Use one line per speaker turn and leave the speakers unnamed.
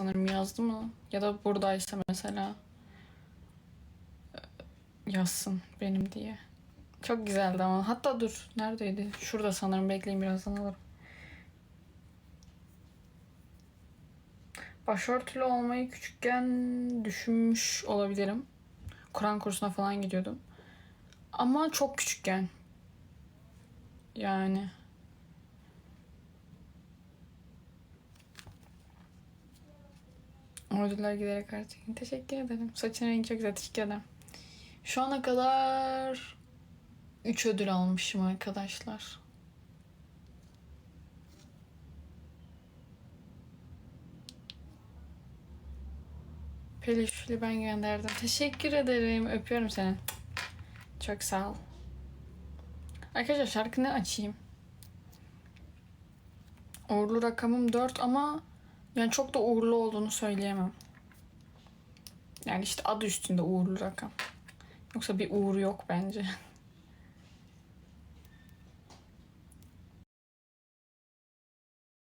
sanırım yazdı mı? Ya da buradaysa mesela e, yazsın benim diye. Çok güzeldi ama. Hatta dur neredeydi? Şurada sanırım bekleyin birazdan alırım. Başörtülü olmayı küçükken düşünmüş olabilirim. Kur'an kursuna falan gidiyordum. Ama çok küçükken. Yani. Ordular giderek artık. Teşekkür ederim. Saçın rengi çok güzel. Teşekkür ederim. Şu ana kadar 3 ödül almışım arkadaşlar. Peluşlu ben gönderdim. Teşekkür ederim. Öpüyorum seni. Çok sağ ol. Arkadaşlar şarkı ne açayım? Uğurlu rakamım 4 ama yani çok da uğurlu olduğunu söyleyemem. Yani işte adı üstünde uğurlu rakam. Yoksa bir uğur yok bence.